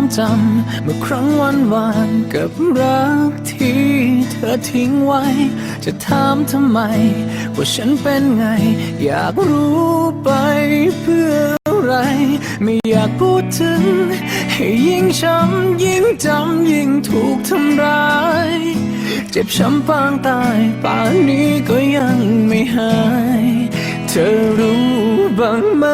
ความจำเมื่อครั้งวันวานกับรักที่เธอทิ้งไว้ จะถามทำไม ว่าฉันเป็นไง อยากรู้ไปเพื่ออะไร ไม่อยากพูดถึง ให้ยิ่งช้ำยิ่งจำยิ่งถูกทำร้าย เจ็บช้ำปางตายป่านนี้ก็ยังไม่หาย เธอรู้บ้างไหม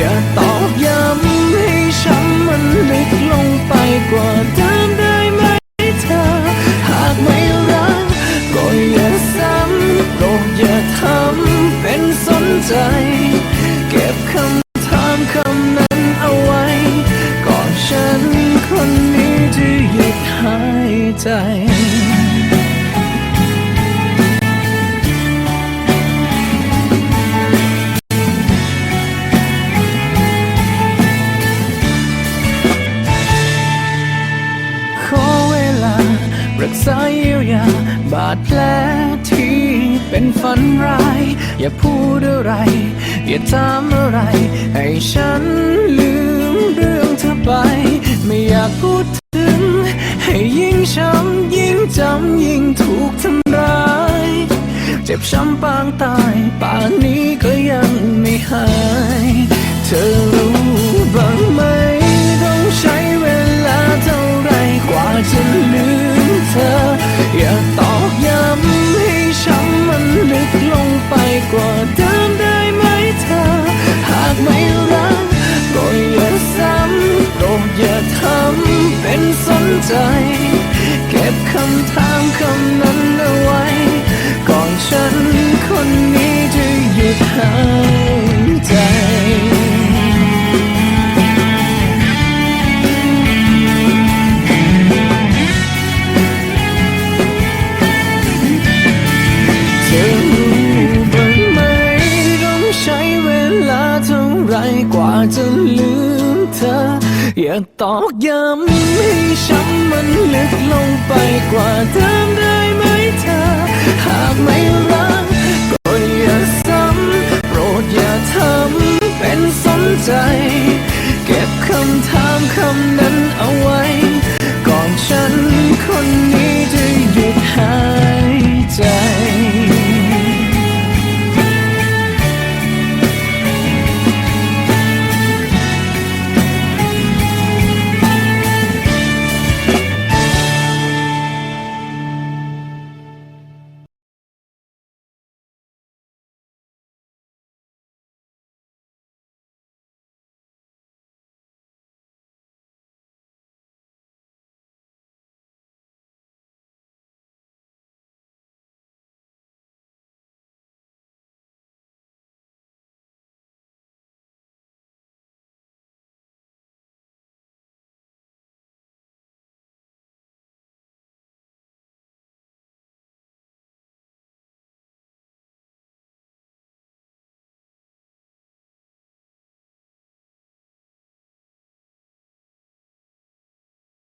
อย่าตอกย้ำให้ช้ำมันลึกลงไปกว่าเดิมได้ไหมเธอ หากไม่รักก็อย่าซ้ำโปรดอย่าทำเป็นสนใจ เก็บคำถามคำนั้นเอาไว้ก่อนฉันคนนี้จะหยุดหายใจ รักษาเยียวยาบาดแผลที่เป็นฝันร้าย อย่าพูดอะไร อย่าถามอะไร ให้ฉันลืมเรื่องเธอไป ไม่อยากพูดถึง ให้ยิ่งช้ำยิ่งจำยิ่งถูกทำร้าย เจ็บช้ำปางตายป่านนี้ก็ยั ไรกว่าจะลืมเธอ อย่าตอกย้ำให้ช้ำมันลึกลงไปกว่าเดิได้ไหมเธอ หากไม่รักก็อย่าซ้ำโปรดอย่าทำเป็นสนใจ